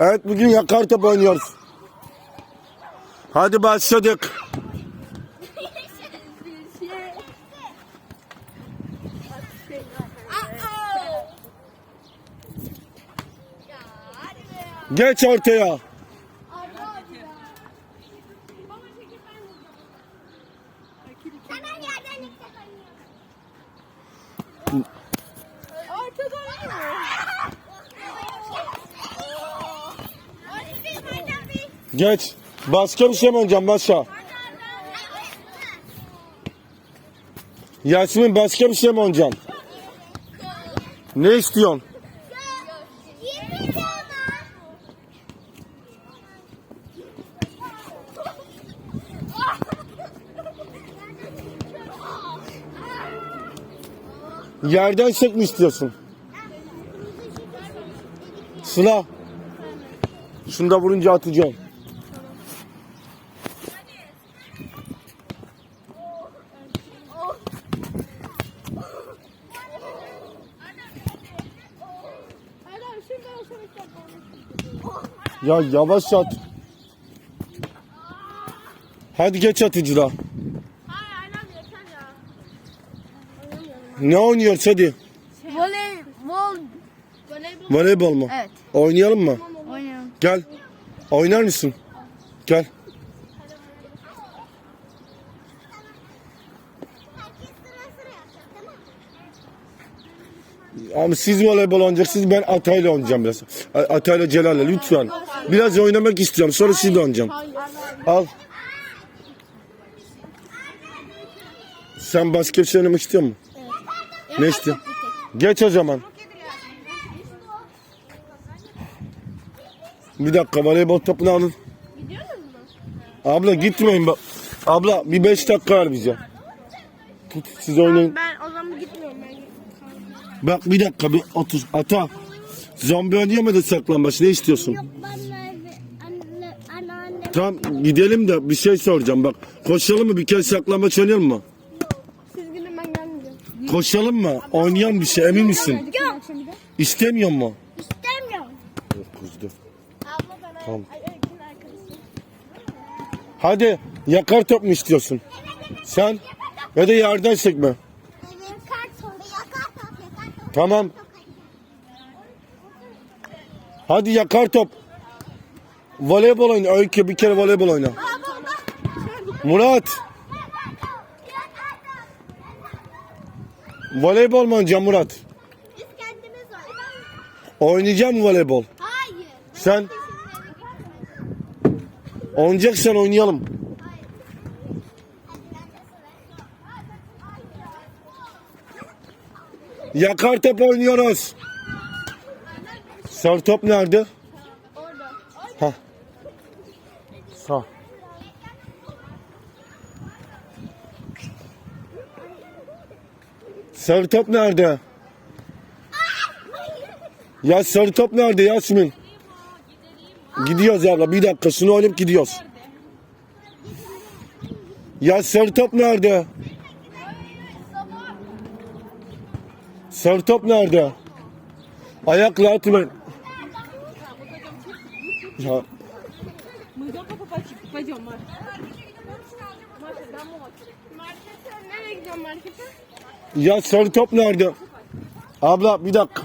Evet bugün yakar top oynuyoruz. Hadi başladık. Geç ortaya. Geç. Başka bir şey mi oynayacağım başka? Yasemin başka bir şey mi oynayacaksın? Ne istiyorsun? Yerden çek mi istiyorsun? Sıla. Şunu da vurunca atacağım. Ya yavaş at. Hadi geç atıcıda. Ne oynuyoruz hadi? Voleybol. Voleybol. Voleybol mu? Evet. Oynayalım mı? Oynayalım. Gel. Oynar mısın? Gel. Herkes sıra sıra yapacak tamam mı? Ama siz voleybol oynayacaksınız ben Atay'la oynayacağım biraz. Atay'la Celal'le lütfen. Biraz oynamak istiyorum sonra siz de oynayacağım. Al. Sen şey oynamak istiyor musun? Ne istiyorsun? Geç o zaman. Bir dakika voleybol topunu alın. Abla gitmeyin bak. Abla bir beş dakika ver bize. Tut siz oynayın. Ben o zaman gitmiyorum ben. Bak bir dakika bir otur. Ata. Zombi oynayamadı saklambaç. Ne istiyorsun? Yok anneannem. Tamam gidelim de bir şey soracağım bak. Koşalım mı bir kez saklambaç oynayalım mı? Siz gidin ben gelmeyeceğim. Koşalım mı? Oynayan bir şey emin misin? Yok. İstemiyor mu? İstemiyorum. Kızdı. Abla ben Tamam. Hadi yakar top mu istiyorsun? Sen? Ya da yerden sekme. Yakar top. Yakar top. Yakar top. Tamam. Hadi yakar top. Voleybol oyna. Öykü bir kere voleybol oyna. Murat. Voleybol mu oynayacaksın Murat? Biz kendimiz var. Oynayacak mı voleybol? Hayır. Sen oynayacaksan oynayalım. Yakar top oynuyoruz. Sarı top nerede? Sağ. Sarı top nerede? Ya sarı top nerede Yasmin? Gidiyoruz abla bir dakika şunu oynayıp gidiyoruz. Ya sarı top nerede? Sarı top nerede? Ayakla atmayın. Ya Bakma diyorum market. Markete nereye gidiyorsun markete? Ya sarı top nerede? Abla bir dakika.